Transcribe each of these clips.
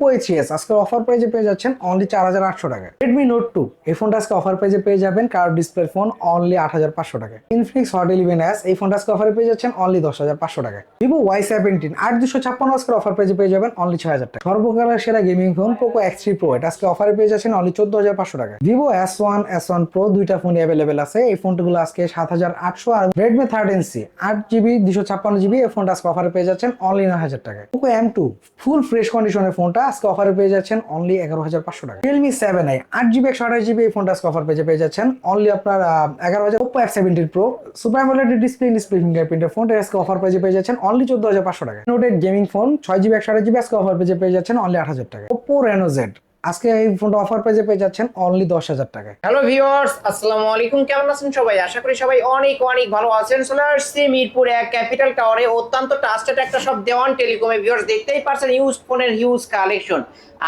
Oppo HS আজকে offer প্রাইজে পেয়ে যাচ্ছেন অনলি চার হাজার আটশো টাকা। রেডমি নোট টু এই ফোনটা আজকে অফার প্রাইজে পেয়ে যাবেন কার্ভ ডিসপ্লে ফোন অনলি আট হাজার পাঁচশো টাকা। ইনফিনিক্স হট ইলেভেন এস এই ফোনটা আজকে অফারে পেয়ে যাচ্ছেন অনলি দশ হাজার পাঁচশো টাকা। ভিভো ওয়াই সেভেন্টিন আট দুশো ছাপ্পান্ন আজকে অফার প্রাইজে পেয়ে যাবেন অনলি ছয় হাজার টাকা। সর্বকালের সেরা gaming phone Poco X three pro এটা আজকে অফারে পেয়ে যাচ্ছেন অনলি চোদ্দ হাজার পাঁচশো টাকা। Vivo S one S one pro দুইটা ফোন অ্যাভেলেবেল আছে, এই ফোনগুলো আজকে সাত হাজার আটশো আর রেডমি থার্টিন সি আট জিবি দুশো ছাপ্পান্ন জিবি এই ফোনটা আজকে অফারে পেয়ে যাচ্ছেন অনলি নয় হাজার টাকা Poco M two full fresh কন্ডিশনের ফোনটা আজকে অফারে পেয়ে যাচ্ছেন অনলি এগারো হাজার পাঁচশো টাকা। রিয়েলমি সেভেন আই আট জিবি একশো আঠাশ জিবি এই ফোনটা আজকে অফার পেয়ে পেয়ে যাচ্ছেন। অনলি আপনার এগারো হাজার Oppo F seventeen pro super মোলেটের display display ফিঙ্গারপ্রিন্টের ফোনটা আজকে অফার পেয়ে পেয়ে যাচ্ছেন অনলি চোদ্দ হাজার পাঁচশো টাকা। নোটেড গেমিং ফোন ছয় জিবি একশো আঠাশ জিবি আজকে অফার পেয়ে পেয়ে যাচ্ছেন অনলি আট হাজার টাকা। ওপো রেনো জেড আজকে এই ফোনটা অফার পেয়ে পেয়ে যাচ্ছেন অনলি দশ হাজার টাকা হ্যালো ভিউয়ার্স আসসালামু আলাইকুম। কেমন আছেন সবাই? আশা করি সবাই অনেক অনেক ভালো আছেন। চলে আসছি মিরপুর এক ক্যাপিটাল টাওয়ারে অত্যন্ত ট্রাস্টেড একটা সব দেওয়ান টেলিকমে ভিউয়ার্স দেখতেই পারছেন ইউজ ফোনের হিউজ কালেকশন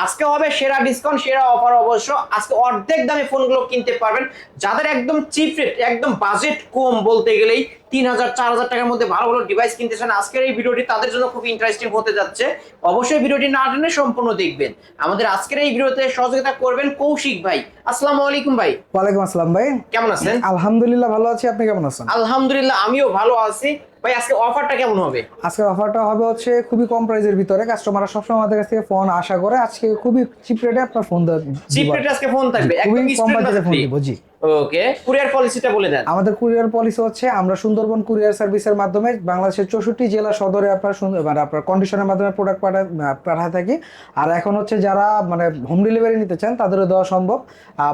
আজকে হবে সেরা ডিসকাউন্ট সেরা অফার অবশ্য। আজকে অর্ধেক দামে ফোনগুলো কিনতে পারবেন। যাদের একদম চিপ রেট একদম বাজেট কম বলতে গেলেই তিন হাজার চার হাজার টাকার মধ্যে ভালো ভালো ডিভাইস কিনতে চান আজকের এই ভিডিওটি তাদের জন্য খুব ইন্টারেস্টিং হতে যাচ্ছে। অবশ্যই ভিডিওটি না টেনে সম্পূর্ণ দেখবেন। আমাদের আজকের এই ভিডিওতে সহযোগিতা করবেন কৌশিক ভাই। আসসালাম আলাইকুম ভাই। ওয়ালাইকুম আসসালাম ভাই। কেমন আছেন? আলহামদুলিল্লাহ ভালো আছি আপনি কেমন আছেন? আলহামদুলিল্লাহ আমিও ভালো আছি। ভাই আজকে অফারটা কেমন হবে? আজকের অফারটা হবে হচ্ছে খুবই কম ভিতরে। কাস্টমাররা সবসময় আমাদের কাছ থেকে ফোন আশা করে। আজকে খুবই চিপ রেটে আপনার ফোন চিপ রেটে আজকে ফোন থাকবে। একদম কম বাজেটে ফোন দিব জি। ওকে কুরিয়ার পলিসিটা বলে দেন। আমাদের কুরিয়ার পলিসি হচ্ছে আমরা সুন্দরবন কুরিয়ার সার্ভিসের মাধ্যমে বাংলাদেশের চৌষট্টি জেলা সদরে আপনার মানে আপনার কন্ডিশনের মাধ্যমে প্রোডাক্ট পাঠা পাঠায় থাকি। আর এখন হচ্ছে যারা মানে হোম ডেলিভারি নিতে চান তাদেরও দেওয়া সম্ভব।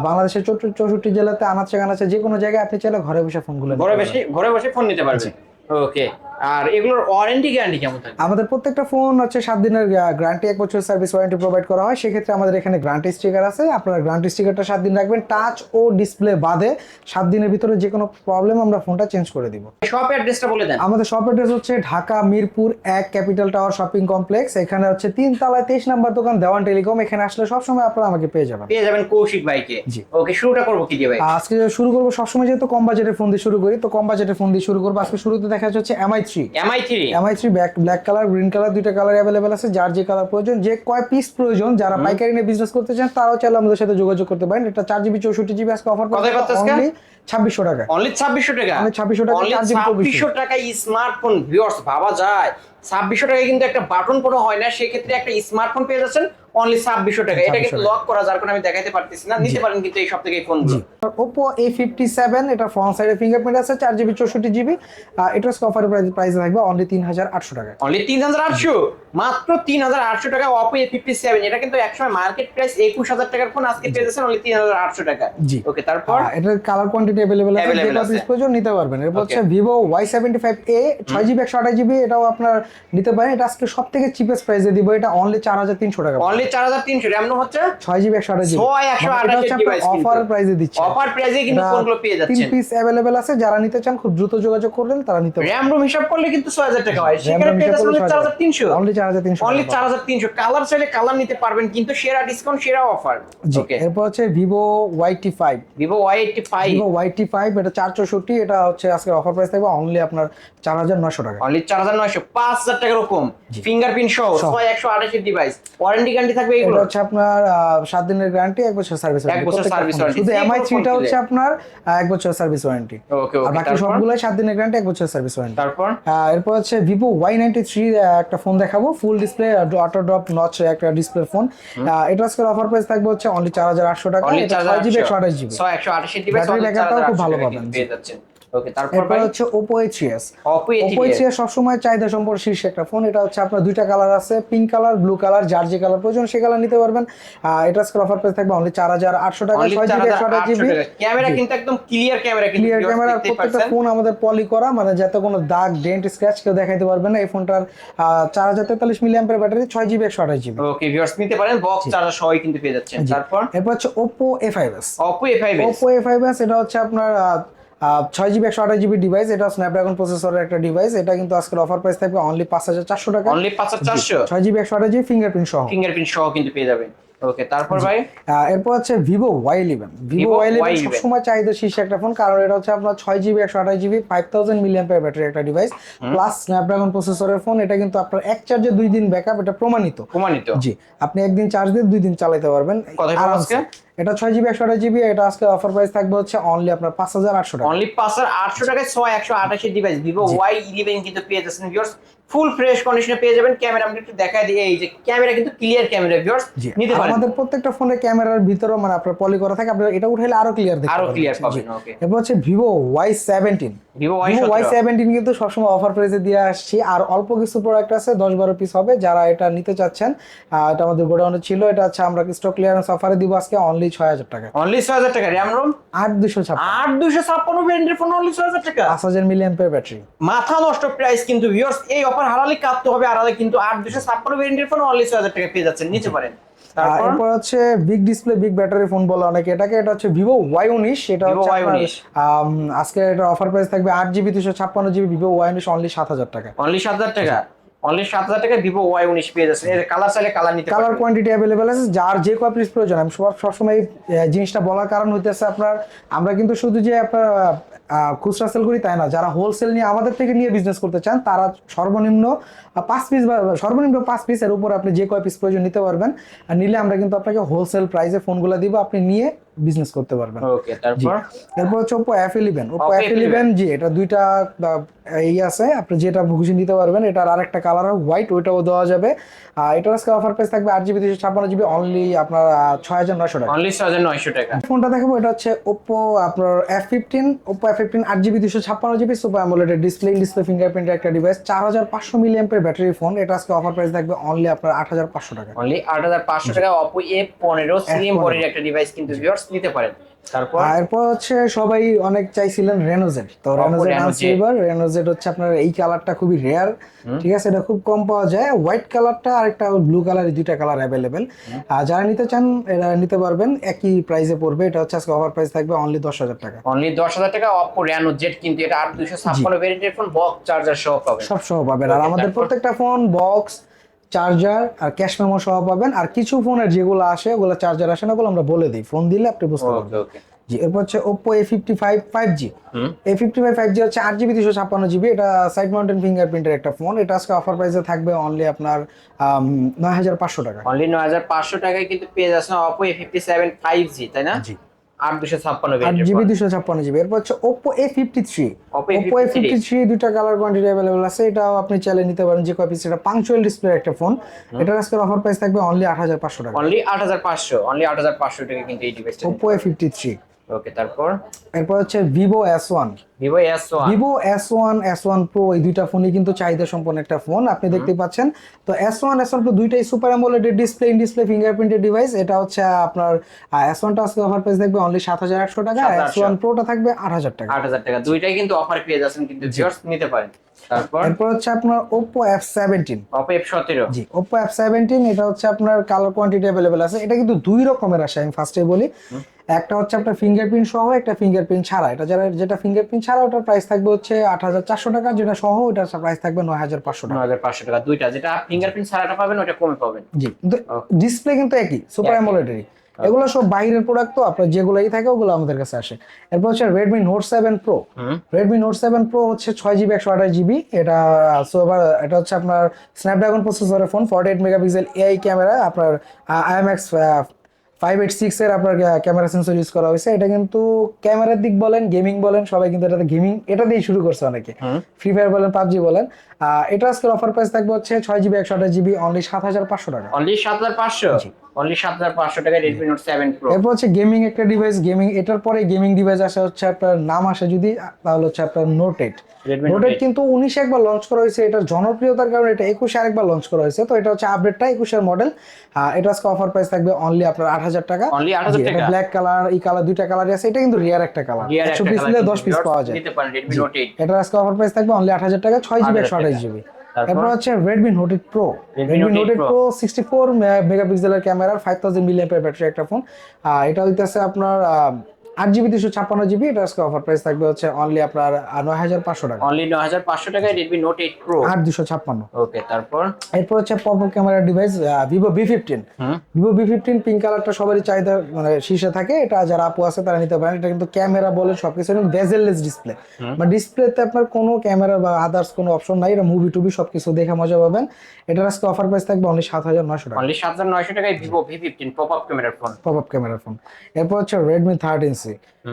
বাংলাদেশের চৌষট্টি জেলাতে আনাচে কানাচে যে কোনো জায়গায় আপনি চাইলে ঘরে বসে ফোনগুলো ঘরে বসে ঘরে বসে ফোন নিতে পারবে ওকে আর এগুলোর ওয়ারেন্টি গ্যারান্টি কেমন থাকবে? আমাদের প্রত্যেকটা ফোন হচ্ছে সাত দিনের গ্যারান্টি এক বছর সার্ভিস ওয়ারেন্টি প্রোভাইড করা হয়। সেক্ষেত্রে আমাদের এখানে গ্যারান্টি স্টিকার আছে। আপনারা গ্যারান্টি স্টিকারটা সাত দিন রাখবেন। টাচ ও ডিসপ্লে বাদে সাত দিনের ভিতরে যে কোনো প্রবলেম আমরা ফোনটা চেঞ্জ করে দিব। শপ অ্যাড্রেসটা বলে দেন। আমাদের শপ অ্যাড্রেস হচ্ছে ঢাকা মিরপুর এক ক্যাপিটাল টাওয়ার শপিং কমপ্লেক্স এখানে হচ্ছে তিন তলায় তেইশ নাম্বার দোকান দেওয়ান টেলিকম। এখানে আসলে সবসময় আপনারা আমাকে পেয়ে যাবেন। পেয়ে যাবেন কৌশিক ভাইকে। জি। ওকে শুরুটা করব কি দিয়ে ভাই? আজকে শুরু করব সবসময় যেহেতু কম বাজেটের ফোন দিয়ে শুরু করি তো কম বাজেটের ফোন দিয়ে শুরু করব। আজকে শুরুতে দেখা যাচ্ছে MI three MI three MI three black black colour green colour দুইটা কালার অ্যাভেলেবেল আছে যার যে কালার প্রয়োজন যে কয় পিস প্রয়োজন যারা পাইকারি নিয়ে বিজনেস করতে চান তারাও চাইলে আমাদের সাথে যোগাযোগ করতে পারেন। এটা চার জিবি চৌষট্টি জিবি আজকে অফার করতে ছাব্বিশশো টাকা। অনলি ছাব্বিশশো টাকা? Only 2600 টাকা, অনলি চার জিবি ছাব্বিশশো টাকা স্মার্টফোন ভিউয়ার্স ভাবা যায়। ছাব্বিশশো টাকায় কিন্তু একটা বাটন পড়া হয় না সেক্ষেত্রে একটা স্মার্টফোন পেয়ে যাচ্ছেন অনলি ছাব্বিশশো টাকা। এটা কিন্তু লক করা যার কারণে আমি দেখাতে পারতেছি না। নিতে পারেন কিন্তু এই সব থেকে এই ফোনগুলো ওপো এ ফিফটি সেভেন এটা ফ্রন্ট সাইডে ফিঙ্গারপ্রিন্ট আছে চার জিবি চৌষট্টি জিবি এটা অফার প্রাইস থাকবে অনলি তিন হাজার আটশো টাকা অনলি তিন হাজার আটশো? মাত্র তিন হাজার আটশো টাকা অপো এ ফিফটি সেভেন এটা কিন্তু একসময় মার্কেট প্রাইস একুশ হাজার টাকার ফোন আজকে পেয়ে যাচ্ছেন অনলি তিন হাজার আটশো টাকা জি। ওকে তারপর? এটার কালার কোয়ান্টিটি অ্যাভেলেবেল আছে যে Available কোনো পিস প্রয়োজন নিতে পারবেন। এরপর. হচ্ছে জিবি একশো আঠাশ জিবি এটাও আপনার নিতে পারেন। এটা আজকে সব থেকে চিপেস্ট প্রাইসে দিব। এটা অনলি চার হাজার তিনশো টাকা অনলি চার হাজার তিনশো র্যাম হচ্ছে ছয় জিবি একশো আঠাশ জিবি ছয় একশো আঠাশের ডিভাইস অফার প্রাইসে দিচ্ছে। অফার প্রাইসে কিন্তু ফোনগুলো পেয়ে যাচ্ছেন। তিন পিস অ্যাভেলেবেল আছে। যারা নিতে চান খুব দ্রুত যোগাযোগ করবেন তারা নিতে পারেন র্যাম রুম হিসাব করলে কিন্তু ছয় হাজার টাকা হয়। সেখানে পেয়ে যাচ্ছেন করলে চার হাজার তিনশো। অনলি চার হাজার তিনশো অনলি চার হাজার তিনশো। কালার চাইলে কালার নিতে পারবেন কিন্তু সেরা ডিসকাউন্ট সেরা অফার ওকে এরপর হচ্ছে Vivo Y T five Vivo Y eighty five এটা চার চৌষট্টি এটা হচ্ছে আজকে অফার প্রাইস থাকবে অনলি আপনার চার হাজার নশো টাকা। অনলি চার হাজার নয়শো পাঁচ হাজার টাকার কম ফিঙ্গারপ্রিন্ট সহ। ছয় একশো আঠাশের ডিভাইস ওয়ারেন্টি গ্যারান্টি থাকবে এগুলো হচ্ছে আপনার সাত দিনের গ্যারান্টি এক বছর সার্ভিস এক বছর warranty। শুধু এমআই থ্রিটা হচ্ছে আপনার এক বছর সার্ভিস ওয়ারেন্টি ওকে আর বাকি সবগুলোই সাত দিনের গ্যারান্টি এক বছর সার্ভিস ওয়ারেন্টি তারপর? এরপর হচ্ছে ভিভো ওয়াই নাইনটি থ্রি একটা ফোন দেখাবো। Full display auto drop notch একটা ডিসপ্লে ফোন এটা আজকের অফার প্রাইস থাকবে হচ্ছে অনলি চার হাজার আটশো টাকা। ছয় জিবি একশো আঠাশ জিবি ছয় একশো খুব ভালো পাবেন, পেয়ে যাচ্ছেন। ওকে তারপর ভাই? হচ্ছে Oppo HS Oppo Oppo HS সবসময় চাহিদা সম্পর্কে শীর্ষে একটা ফোন এটা হচ্ছে আপনার দুইটা কালার আছে পিঙ্ক কালার ব্লু কালার যার যে কালার প্রয়োজন সে কালার নিতে পারবেন। এটা আজকের অফার প্রাইস থাকবে অনলি চার হাজার আটশো টাকা অনলি ছয় জিবি হাজার একশো আঠাশ আটশো জিবি ক্যামেরা কিন্তু একদম ক্লিয়ার ক্যামেরা কিন্তু ক্লিয়ার ক্যামেরা প্রত্যেকটা ফোন আমাদের পলি করা মানে যাতে কোনো দাগ ডেন্ট স্ক্র্যাচ কেউ দেখাইতে পারবে না। এই ফোনটার চার হাজার তেতাল্লিশ মিলি অ্যাম্পের ব্যাটারি ছয় জিবি একশো আঠাশ জিবি ওকে ভিউয়ার্স নিতে পারেন বক্স চার্জার সহই কিন্তু পেয়ে যাচ্ছেন। তারপর? এরপর হচ্ছে A five Oppo A five S এটা হচ্ছে আপনার ছয় জিবি একশো আঠাশ জিবি ডিভাইস এটা স্ন্যাপড্রাগন প্রসেসরের একটা ডিভাইস এটা কিন্তু আজকের অফার প্রাইস থাকবে অনলি পাঁচ হাজার চারশো টাকা। অনলি পাঁচ হাজার চারশো? ছয় জিবি একশো আঠাশ জিবি ফিঙ্গারপ্রিন্ট সহ। ফিঙ্গারপ্রিন্ট সহ কিন্তু পেয়ে যাবেন। ওকে তারপর ভাই? এরপর হচ্ছে Vivo Y eleven Vivo Y eleven সবসময় চাহিদা শীর্ষে একটা ফোন কারণ এটা হচ্ছে আপনার ছয় জিবি একশো আঠাশ GB five thousand million battery একটা ডিভাইস প্লাস স্ন্যাপড্রাগন প্রসেসরের ফোন এটা কিন্তু আপনার এক চার্জে দুই দিন ব্যাকআপ এটা প্রমাণিত। প্রমাণিত। জি আপনি একদিন চার্জ দিয়ে দুই দিন চালাতে পারবেন। আজকে? এটা ছয় জিবি একশো আঠাশ জিবি এটা আজকে অফার প্রাইস থাকবে হচ্ছে অনলি আপনার পাঁচ হাজার আটশো টাকা। অনলি পাঁচ হাজার আটশো টাকায় ছয় একশো আঠাশের ডিভাইস ভিভো ওয়াই ইলেভেন কিন্তু পেয়ে যাচ্ছেন ভিউয়ার্স ফুল ফ্রেশ কন্ডিশনে পেয়ে যাবেন। ক্যামেরা আমরা একটু দেখাই দিই এই যে ক্যামেরা কিন্তু ক্লিয়ার ক্যামেরা ভিউয়ার্স নিতে পারেন। আমাদের প্রত্যেকটা ফোনের ক্যামেরার ভিতরে মানে আপনার পলি করা থাকে আপনার এটা উঠাইলে আরও ক্লিয়ার দেখতে আরও ক্লিয়ার পাবেন ওকে এরপর হচ্ছে Vivo Y seventeen Vivo Y seventeen কিন্তু সবসময় অফার প্রাইসে দিয়ে আসছি। আর অল্প কিছু প্রোডাক্ট আছে দশ বারো পিস হবে যারা এটা নিতে চাচ্ছেন এটা আমাদের গোডাউনে ছিল এটা হচ্ছে আমরা স্টক ক্লিয়ারেন্স অফারে দিব আজকে অনলি ছয় হাজার টাকা। অনলি ছয় হাজার টাকা র্যাম রোম আট দুশো ছাপ্পান্ন। আট দুশো ছাপ্পান্ন ভ্যারিয়েন্টের ফোন অনলি ছয় হাজার টাকা? পাঁচ হাজার মিলিয়ন ব্যাটারি মাথা নষ্ট প্রাইস কিন্তু ভিউয়ার্স এই অফার হারালে কাঁপতে হবে হারালে কিন্তু আট দুশো ছাপ্পান্ন ভ্যারিয়েন্টের ফোন অনলি ছয় হাজার টাকা পেয়ে যাচ্ছেন নিতে পারেন তারপর? এরপর হচ্ছে big display big battery phone বলে অনেকে এটাকে এটা হচ্ছে ভিভো ওয়াই উনিশ এটা হচ্ছে আপনার, Y19 আম, আজকে এটা অফার প্রাইস থাকবে আট জিবি দুশো ছাপ্পান্ন জিবি ভিভো ওয়াই উনিশ অনলি সাত হাজার টাকা। অনলি সাত হাজার টাকা? অনলি সাত হাজার টাকা ভিভো ওয়াই উনিশ পেয়ে যাচ্ছেন। এর কালার চাইলে কালার নিতে কালার কোয়ান্টিটি অ্যাভেলেবেল আছে যার যে কয় পিস প্রয়োজন। আমি সব সবসময় এই, জিনিসটা বলার কারণ হইতেছে আপনার আমরা কিন্তু শুধু যে আপনার খুচরা সেল করি তাই না? যারা হোলসেল নিয়ে আমাদের থেকে নিয়ে বিজনেস করতে চান, তারা সর্বনিম্ন পাঁচ পিস বা সর্বনিম্ন পাঁচ পিসের উপর আপনি যে কয় পিস প্রয়োজন নিতে পারবেন। আর নিলে আমরা কিন্তু আপনাকে হোলসেল প্রাইসে ফোনগুলো দিব, আপনি নিয়ে বিজনেস করতে পারবেন। ওকে তারপর? এরপর হচ্ছে eleven Oppo Oppo F F11 জি এটা দুইটা এই আছে আপনি যেটা খুশি নিতে পারবেন এটার আরেকটা কালার হোয়াইট ওইটাও দেওয়া যাবে। আর এটার আজকে অফার প্রাইস থাকবে আট জিবি দুশো ছাপ্পান্ন জিবি অনলি আপনার ছয় হাজার নয়শো টাকা। অনলি ছয় হাজার নয়শো টাকা। ফোনটা দেখাবো এটা হচ্ছে ওপো আপনার F fifteen Oppo F fifteen আট জিবি দুশো ছাপ্পান্ন জিবি সুপার অ্যামোলেডের ডিসপ্লে ডিসপ্লে ফিঙ্গারপ্রিন্টের একটা ডিভাইস চার হাজার পাঁচশো মিলিয়ামের ব্যাটারি ফোন এটা আজকে অফার প্রাইস থাকবে অনলি আপনার আট হাজার পাঁচশো টাকা। অনলি আট হাজার পাঁচশো টাকা সিএম F15 বডির একটা ডিভাইস কিন্তু ভিউয়ার্স নিতে পারেন। তারপর? এরপর হচ্ছে সবাই অনেক চাইছিলেন রেনোজেট তো রেনোজেট Reno আনছি এবার রেনোজেট হচ্ছে আপনার এই কালারটা খুবই রেয়ার ঠিক আছে এটা খুব কম পাওয়া যায়। হোয়াইট কালারটা আর একটা ব্লু কালার দুইটা কালার অ্যাভেলেবেল আর যারা নিতে চান এরা নিতে পারবেন একই প্রাইসে পড়বে। এটা হচ্ছে আজকে অফার প্রাইস থাকবে অনলি দশ হাজার টাকা। অনলি দশ হাজার টাকা অপো র্যানো জেড কিন্তু এটা আট দুশো ছাপ্পান্ন ভ্যারিয়েন্টের ফোন বক্স চার্জার সহ পাবেন। সব সহ পাবেন। আর আমাদের প্রত্যেকটা ফোন বক্স চার্জার আর ক্যাশ মেমো সহ পাবেন। আর কিছু ফোনের যেগুলো আসে ওগুলো চার্জার আসে না ওগুলো আমরা বলে দিই। ফোন দিলে আপনি বুঝতে পারবেন। জি এরপর হচ্ছে Oppo A fifty five five G A fifty five five G হচ্ছে আট জিবি দুশো ছাপ্পান্ন জিবি এটা সাইড মাউন্টেন ফিঙ্গারপ্রিন্টের একটা ফোন এটা আজকে অফার প্রাইসে থাকবে অনলি আপনার নয় হাজার পাঁচশো টাকা। অনলি নয় হাজার পাঁচশো টাকায় কিন্তু পেয়ে যাচ্ছেন Oppo A fifty seven five G তাই না? জি। আট দুশো ছাপ্পান্ন আট জিবি দুশো ছাপ্পান্ন জিবি। এরপর হচ্ছে Oppo A fifty three Oppo A fifty three দুইটা কালার কোয়ান্টিটি অ্যাভেলেবল আছে। এটাও আপনি চাইলে নিতে পারেন। যে কয় পিস এটা পাংচুয়াল ডিসপ্লে একটা ফোন এটার আজকে অফার প্রাইস থাকবে অনলি আট হাজার পাঁচশো টাকা। অনলি আট হাজার পাঁচশো। অনলি আট হাজার পাঁচশো টাকা কিন্তু এই ডিভাইসটা Oppo A fifty three okay তারপর? এরপর হচ্ছে Vivo S one Vivo S one Vivo S one S one pro এই দুইটা ফোনই কিন্তু চাহিদা সম্পন্ন একটা ফোন। আপনি দেখতে পাচ্ছেন তো S one S one pro দুইটাই সুপার অ্যামোলেডের ডিসপ্লে ইন ডিসপ্লে ফিঙ্গারপ্রিন্টের ডিভাইস এটা হচ্ছে আপনার এস ওয়ানটা আজকে অফার প্রাইস থাকবে অনলি সাত হাজার আটশো টাকা। এস 7,800 ওয়ান প্রোটা থাকবে আট হাজার টাকা। আট হাজার টাকা। দুইটাই কিন্তু অফার পেয়ে যাচ্ছেন কিন্তু ভিউয়ার্স নিতে পারেন। তারপর? এরপর হচ্ছে আপনার সেভেন্টিন অপো এফ সতেরো। জি ওপো এফ সেভেন্টিন এটা হচ্ছে আপনার কালার কোয়ান্টিটি অ্যাভেলেবেল আছে। এটা কিন্তু দুই রকমের আসে আমি ফার্স্টে বলি। একটা হচ্ছে আপনার ফিঙ্গারপ্রিন্ট সহ একটা ফিঙ্গারপ্রিন্ট ছাড়া। এটা যারা যেটা ফিঙ্গারপ্রিন্ট ছাড়া ওটার প্রাইস থাকবে হচ্ছে আট হাজার চারশো টাকা। যেটা সহ ওটার প্রাইস থাকবে নয় হাজার পাঁচশো টাকা। নয় হাজার পাঁচশো টাকা। দুইটা যেটা ফিঙ্গারপ্রিন্ট ছাড়াটা পাবেন ওটা কমে পাবেন। জি। ডিসপ্লে কিন্তু একই সুপার একই। অ্যামোলেডেরই এগুলো সব বাইরের প্রোডাক্ট তো আপনার যেগুলোই থাকে ওগুলো আমাদের কাছে আসে। এরপর হচ্ছে Redmi Note seven pro Redmi Note seven pro হচ্ছে ছয় জিবি একশো আঠাশ জিবি এটা সো এবার এটা হচ্ছে আপনার স্ন্যাপড্রাগন প্রসেসরের phone forty eight megapixel AI camera আপনার আইএমএক্স ফাইভ এইট সিক্স এর আপনার ক্যামেরা সেন্সর ইউজ করা হয়েছে এটা কিন্তু ক্যামেরার দিক বলেন গেমিং বলেন সবাই কিন্তু এটাতে গেমিং এটা দিয়ে শুরু করছে অনেকে ফ্রি ফায়ার বলেন পাবজি বলেন এটা আজকের অফার প্রাইস থাকবে হচ্ছে ছয় জিবি একশো আঠাশ জিবি অনলি সাত হাজার পাঁচশো টাকা অনলি সাত হাজার পাঁচশো অনলি সাত হাজার পাঁচশো টাকা রেডমি নোট সেভেন প্রো এরপর হচ্ছে গেমিং একটা ডিভাইস গেমিং এটার পরে গেমিং ডিভাইস আসে হচ্ছে আপনার নাম আসে যদি তাহলে হচ্ছে আপনার Note eight Redmi Note Note কিন্তু উনিশে একবার লঞ্চ করা হয়েছে এটার জনপ্রিয়তার কারণে এটা একুশে আরেকবার লঞ্চ করা হয়েছে তো এটা হচ্ছে আপডেটটা একুশের মডেল এটা আজকে অফার প্রাইস থাকবে অনলি আপনার আট হাজার টাকা। Only 8,000 টাকা? ব্ল্যাক কালার এই কালার দুইটা কালারই আছে এটা কিন্তু রিয়ার একটা কালার রিয়ার একশো একটা পিস নিলে দশ পিস পাওয়া যায়। নিতে পারেন রেডমি নোট এইট এটা আজকে অফার প্রাইস থাকবে অনলি আট হাজার টাকা ছয় জিবি একশো 8,000 আঠাশ টাকা। জিবি তারপর? হচ্ছে Redmi Note 8 Pro Redmi Note 8 eight pro sixty four মেগাপিক্সেলের camera five thousand million battery একটা ফোন এটা হইতাছে আপনার আট জিবি দুশো ছাপ্পান্ন জিবি এটা আজকে অফার প্রাইস থাকবে হচ্ছে অনলি আপনার নয় হাজার পাঁচশো টাকা। অনলি নয় হাজার পাঁচশো টাকায় রেডমি নোট এইট প্রো আট দুশো ছাপ্পান্ন। ওকে তারপর? এরপর হচ্ছে pop camera device Vivo V fifteen Vivo V fifteen pink কালারটা সবারই চাহিদা মানে শীর্ষে থাকে। এটা যারা আপু আছে তারা নিতে পারেন। এটা কিন্তু ক্যামেরা বলে সবকিছু এবং বেজেললেস ডিসপ্লে বা ডিসপ্লেতে আপনার কোনো ক্যামেরা বা আদার্স কোনো অপশন নাই। এটা মুভি টুবি সবকিছু দেখে মজা পাবেন। এটার আজকে অফার প্রাইস থাকবে অনলি সাত হাজার নয়শো টাকা। অনলি সাত হাজার নয়শো টাকায় Vivo V fifteen pop up ক্যামেরার phone pop up camera phone এরপর হচ্ছে Redmi thirteen C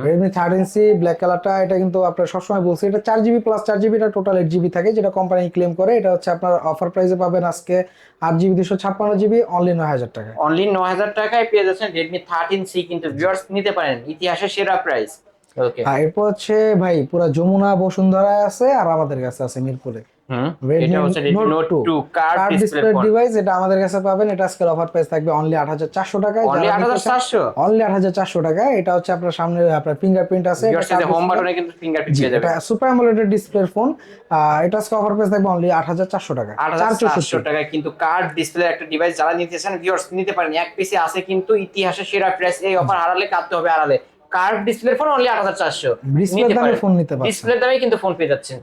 Redmi thirteen C black কালারটা এটা কিন্তু আপনার সবসময় বলছি এটা চার জিবি প্লাস চার জিবি এটা টোটাল এইট জিবি থাকে যেটা কোম্পানি ক্লেম করে এটা হচ্ছে আপনার অফার প্রাইসে পাবেন আজকে আট জিবি দুশো ছাপ্পান্ন জিবি অনলি নয় হাজার টাকা অনলি নয় হাজার টাকায় পেয়ে যাচ্ছেন রেডমি থার্টিন সি কিন্তু ভিউয়ার্স নিতে পারেন ইতিহাসের সেরা প্রাইস ওকে আর এরপর হচ্ছে ভাই পুরা যমুনা বসুন্ধরায় আছে আর আমাদের কাছে আছে মিরপুরে। এটা হচ্ছে Note 2 two card card display display device এটা আমাদের কাছে পাবেন। এটা আজকের অফার প্রাইস থাকবে অনলি আট হাজার চারশো টাকায়। অনলি আট হাজার চারশো? অনলি আট হাজার চারশো টাকা এটা হচ্ছে আপনার সামনে আপনার ফিঙ্গারপ্রিন্ট আছে। ভিউয়ার্স হোম বাটনে কিন্তু ফিঙ্গারপ্রিন্ট পেয়ে যাবেন। এটা সুপার অ্যামোলেড ডিসপ্লের ফোন এটা আজকে অফার প্রাইস থাকবে অনলি আট হাজার চারশো টাকা কিন্তু কার্ড ডিসপ্লে একটা ডিভাইস যারা নিতে চান ভিউয়ার্স নিতে পারেন। এক পিসে আছে কিন্তু ইতিহাসের সেরা প্রাইস এই অফার হারালে কাটতে হবে আড়ালে কার্ড ডিসপ্লে ফোন অনলি আট হাজার চারশো। ডিসপ্লে দামে ফোন নিতে পারছেন। ডিসপ্লে দামে কিন্তু ফোন পেয়ে যাচ্ছেন।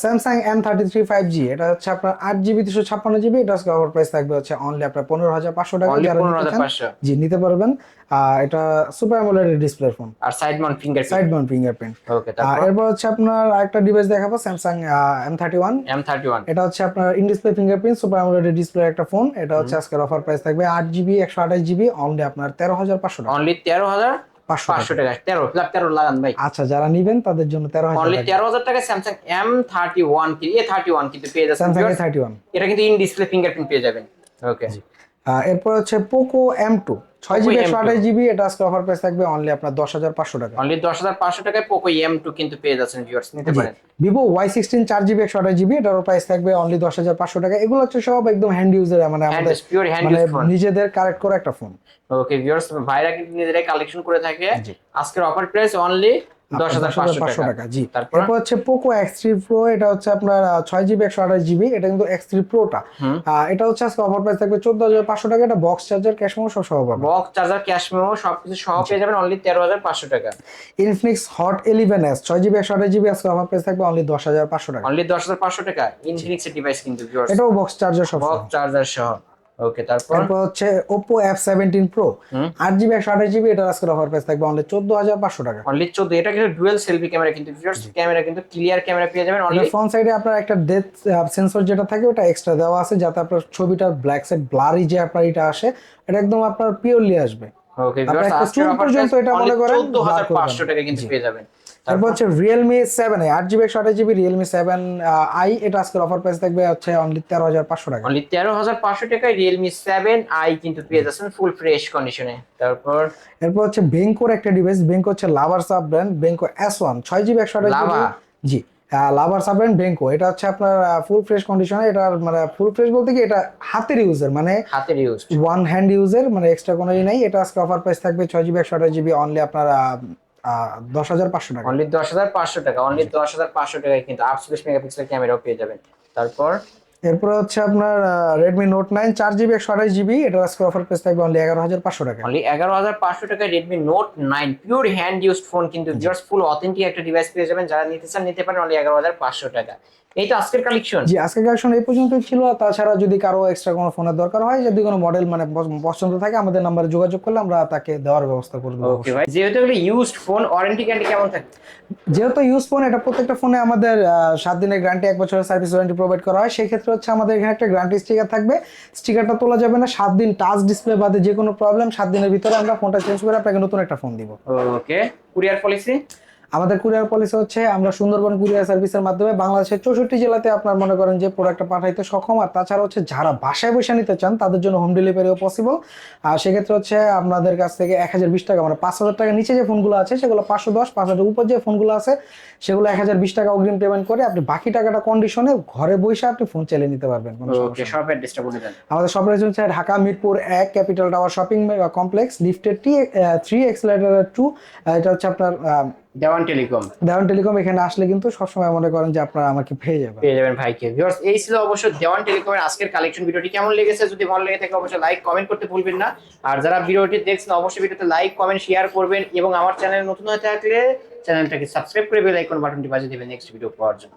Samsung M thirty three five G এটা হচ্ছে আপনার আট জিবি দুশো ছাপ্পান্ন জিবি এটা আজকে অফার প্রাইস থাকবে হচ্ছে অনলি আপনার পনেরো হাজার পাঁচশো টাকা। অনলি যারা নিতে জি নিতে পারবেন। এটা সুপার অ্যামোলেড ডিসপ্লের ফোন আর side mount fingerprint side mount fingerprint okay তারপর? এরপর হচ্ছে আপনার আরেকটা ডিভাইস দেখাবো Samsung M thirty one M thirty one এটা হচ্ছে আপনার in display fingerprint super AMOLED display একটা ফোন এটা হচ্ছে আজকের অফার প্রাইস থাকবে আট জিবি একশো আঠাশ জিবি অনলি আপনার তেরো হাজার পাঁচশো টাকা। অনলি তেরো হাজার পাঁচশো টাকা। তেরো লাখ তেরো লাগান ভাই। আচ্ছা যারা নিবেন তাদের জন্য তেরো অনলি তেরো হাজার টাকা Samsung M thirty one A thirty one কিন্তু পেয়ে যাচ্ছেন স্যামসাং থার্টি ওয়ান এটা কিন্তু ইন ডিসপ্লে ফিঙ্গারপ্রিন্ট পেয়ে যাবেন। ওকে এরপর হচ্ছে পোকো এম টু ছয় জিবি একশো M2 আঠাশ জিবি এটা আজকে অফার প্রাইস থাকবে অনলি আপনার দশ হাজার পাঁচশো টাকা অনলি দশ হাজার পাঁচশো টাকায় পোকো এম টু কিন্তু পেয়ে যাচ্ছেন ভিউয়ার্স নিতে পারেন। ভিভো ওয়াই সিক্সটিন চার জিবি একশো আঠাশ জিবি এটার প্রাইস থাকবে অনলি দশ হাজার পাঁচশো টাকা এগুলো হচ্ছে সব একদম হ্যান্ড ইউজার মানে আমাদের মানে নিজেদের কারেক্ট করে একটা ফোন ওকে ভিউয়ার্স ভাইরা কিন্তু নিজেরাই কালেকশন করে থাকে। আজকের অফার প্রাইস অনলি টাকা। জি। তারপর? হচ্ছে পোকো এক্স থ্রি প্রো এটা হচ্ছে আপনার ছয় জিবি একশো আঠাশ জিবি এটা কিন্তু এক্স থ্রি প্রোটা এটা হচ্ছে আজকে অফার প্রাইস থাকবে চোদ্দ হাজার পাঁচশো টাকা। এটা বক্স চার্জার ক্যাশ মেমো সব সহ পাবেন। বক্স চার্জার ক্যাশ মেমো সবকিছু সহ পেয়ে যাবেন অনলি তেরো হাজার পাঁচশো টাকা। ইনফিনিক্স হট ইলেভেন এস ছয় জিবি একশো আঠাশ জিবি আজকে অফার প্রাইস থাকবে অনলি দশ হাজার পাঁচশো টাকা। অনলি দশ হাজার পাঁচশো টাকা। ইনফিনিক্স ডিভাইস কিন্তু এটাও বক্স চার্জার সহ। বক্স চার্জার সহ। ওকে তারপর? তারপর হচ্ছে। আট জিবি একশো আঠাশ জিবি এটা আজকের অফার প্রাইস থাকবে অনলি চোদ্দ হাজার পাঁচশো টাকা। অনলি চোদ্দ এটা কিন্তু ডুয়েল সেলফি ক্যামেরা কিন্তু ভিউয়ার্স ক্যামেরা কিন্তু ক্লিয়ার ক্যামেরা পেয়ে যাবেন অনলি ফ্রন্ট সাইডে আপনার একটা ডেথ সেন্সর যেটা থাকে ওটা এক্সট্রা দেওয়া আছে যাতে আপনার ছবিটা ব্ল্যাক সাইড ব্লারি যে আপনার এটা আসে এটা একদম আপনার পিওরলি আসবে। ওকে ভিউয়ার্স আজকের অফার পর্যন্ত এটা মনে করেন চোদ্দ হাজার বার পাঁচশো করবেন। টাকা কিন্তু পেয়ে যাবেন। তারপর হচ্ছে রিয়েলমি সেভেন আট জিবি একশো আঠাশ জিবি রিয়েলমি সেভেন আই এটা আজকের অফার প্রাইস থাকবে হচ্ছে অনলি তেরো হাজার পাঁচশো টাকা। অনলি তেরো হাজার পাঁচশো টাকায় রিয়েলমি সেভেন আই কিন্তু পেয়ে যাচ্ছেন ফুল ফ্রেশ কন্ডিশনে তারপর এরপর হচ্ছে বেঙ্কোর একটা ডিভাইস বেঙ্কো হচ্ছে লাভার sub brand Benco S one ছয় জিবি একশো আঠাশ জিবি জি লাভার সাব ব্র্যান্ড বেঙ্কো এটা হচ্ছে আপনার ফুল ফ্রেশ কন্ডিশনে এটা মানে ফুল ফ্রেশ বলতে কি এটা হাতের ইউজার মানে হাতের ইউজ ওয়ান হ্যান্ড ইউজার মানে এক্সট্রা কোনো ই নাই এটা আজকে অফার প্রাইস থাকবে ছয় জিবি একশো আঠাশ জিবি অনলি আপনার দশ হাজার পাঁচশো টাকা। অনলি দশ হাজার পাঁচশো টাকা অনলি দশ হাজার পাঁচশো টাকায় কিন্তু আটচল্লিশ মেগাপিক্সেল ক্যামেরাও পেয়ে যাবেন। তারপর এরপর হচ্ছে আপনার রেডমি নোট নাইন চার জিবি একশো আঠাশ জিবি এটা আজকে অফার প্রাইস থাকবে অনলি এগারো হাজার পাঁচশো টাকা। অনলি এগারো হাজার পাঁচশো টাকায় Redmi Note nine pure hand used phone কিন্তু জাস্ট ফুল অথেন্টিক একটা ডিভাইস পেয়ে যাবেন যারা নিতে চান নিতে পারেন অনলি এগারো হাজার পাঁচশো টাকা। এই তো আজকের কালেকশন জি আজকে কালেকশন এই পর্যন্ত ছিল। তাছাড়া যদি কারও এক্সট্রা কোনো ফোনের দরকার হয় যদি কোনো মডেল মানে পছন্দ থাকে আমাদের নাম্বারে যোগাযোগ করলে আমরা তাকে দেওয়ার ব্যবস্থা করে দেবো ওকে ভাই। যেহেতু এগুলো ইউজড ফোন ওয়ারেন্টি গ্যারান্টি কেমন থাকে যেহেতু ইউজ ফোন এটা প্রত্যেকটা ফোনে আমাদের সাত দিনের গ্যারান্টি এক বছরের সার্ভিস ওয়ারেন্টি প্রোভাইড করা হয় সেই ক্ষেত্রে হচ্ছে আমাদের এখানে একটা গ্যারান্টি স্টিকার থাকবে। স্টিকারটা তোলা যাবে না, সাত দিন টাচ ডিসপ্লে বাদে যে কোনো প্রবলেম সাত দিনের ভিতরে আমরা ফোনটা চেঞ্জ করে আপনাকে নতুন একটা ফোন দিব। ওকে কুরিয়ার পলিসি আমাদের কুরিয়ার পলিসি হচ্ছে আমরা সুন্দরবন কুরিয়ার সার্ভিসের মাধ্যমে বাংলাদেশের চৌষট্টি জেলাতে আপনার মনে করেন যে প্রোডাক্টটা পাঠাইতে সক্ষম। আর তাছাড়া হচ্ছে যারা বাসায় বসে নিতে চান তাদের জন্য হোম ডেলিভারিও পসিবল আর সেক্ষেত্রে হচ্ছে আপনাদের কাছ থেকে এক হাজার বিশ টাকা মানে পাঁচ হাজার টাকা নিচে যে ফোনগুলো আছে সেগুলো পাঁচশো দশ পাঁচ হাজার উপর যে ফোনগুলো আছে সেগুলো এক হাজার বিশ টাকা অগ্রিম পেমেন্ট করে আপনি বাকি টাকাটা কন্ডিশনে ঘরে বসে আপনি ফোন চালিয়ে নিতে পারবেন আমাদের সব রয়েছে হচ্ছে ঢাকা মিরপুর এক ক্যাপিটাল টাওয়ার শপিং কমপ্লেক্স লিফটের টি থ্রি এক্সেলারেটার টু এটা হচ্ছে আপনার দেওয়ান টেলিকম। দেওয়ান টেলিকম এখানে আসলে কিন্তু সবসময় মনে করেন যে আপনারা আমাকে পেয়ে যাবেন। পেয়ে যাবেন ভাইকে। ভিউয়ার্স এই ছিল অবশ্য দেওয়ান টেলিকমের আজকের কালেকশন ভিডিওটি কেমন লেগেছে? যদি ভালো লেগে থাকে অবশ্যই লাইক কমেন্ট করতে ভুলবেন না। আর যারা ভিডিওটি দেখছেন অবশ্যই ভিডিওতে লাইক কমেন্ট শেয়ার করবেন এবং আমার চ্যানেল নতুন হয়ে থাকলে চ্যানেলটাকে সাবস্ক্রাইব করে বেল আইকন বাটনটি বাজিয়ে দেবেন নেক্সট ভিডিও পাওয়ার জন্য।